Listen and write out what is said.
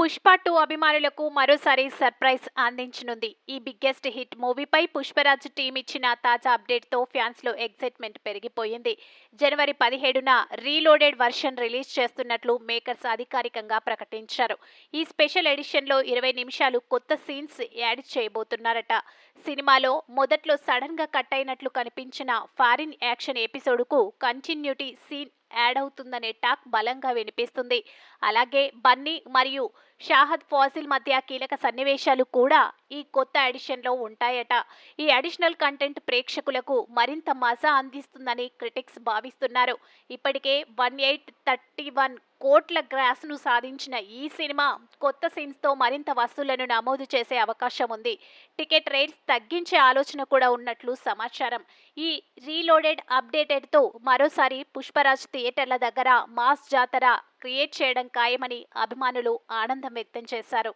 Pushpa two అభిమానులకు మరోసారి surprise అందించనుంది. ఈ బిగ్గెస్ట్ హిట్ మూవీపై పుష్పరాజ్ టీం ఇచ్చిన తాజా అప్డేట్తో ఫ్యాన్స్లో ఎగ్జైట్మెంట్ పెరిగిపోయింది. జనవరి పదిహేడున రీలోడెడ్ వర్షన్ రిలీజ్ చేస్తున్నట్లు మేకర్స్ అధికారికంగా ప్రకటించారు. ఈ స్పెషల్ ఎడిషన్లో ఇరవై నిమిషాలు కొత్త సీన్స్ యాడ్ చేయబోతున్నారట. సినిమాలో మొదట్లో సడన్గా కట్ అయినట్లు కనిపించిన ఫారిన్ యాక్షన్ ఎపిసోడ్కు కంటిన్యూటీ సీన్ యాడ్ అవుతుందనే టాక్ బలంగా వినిపిస్తుంది. అలాగే బన్నీ మరియు షాహద్ ఫాసిల్ మధ్య కీలక సన్నివేశాలు కూడా ఈ కొత్త ఎడిషన్లో ఉంటాయట. ఈ అడిషనల్ కంటెంట్ ప్రేక్షకులకు మరింత మజా అందిస్తుందని క్రిటిక్స్ భావిస్తున్నారు. ఇప్పటికే వన్ ఎయిట్ థర్టీ వన్ కోట్ల గ్రాస్ను సాధించిన ఈ సినిమా కొత్త సీన్స్తో మరింత వసూళ్ళను నమోదు చేసే అవకాశం ఉంది. టికెట్ రేట్స్ తగ్గించే ఆలోచన కూడా ఉన్నట్లు సమాచారం. ఈ రీలోడెడ్ అప్డేటెడ్తో మరోసారి పుష్పరాజ్ థియేటర్ల దగ్గర మాస్ జాతర క్రియేట్ చేయడం ఖాయమని అభిమానులు ఆనందం వ్యక్తం చేశారు.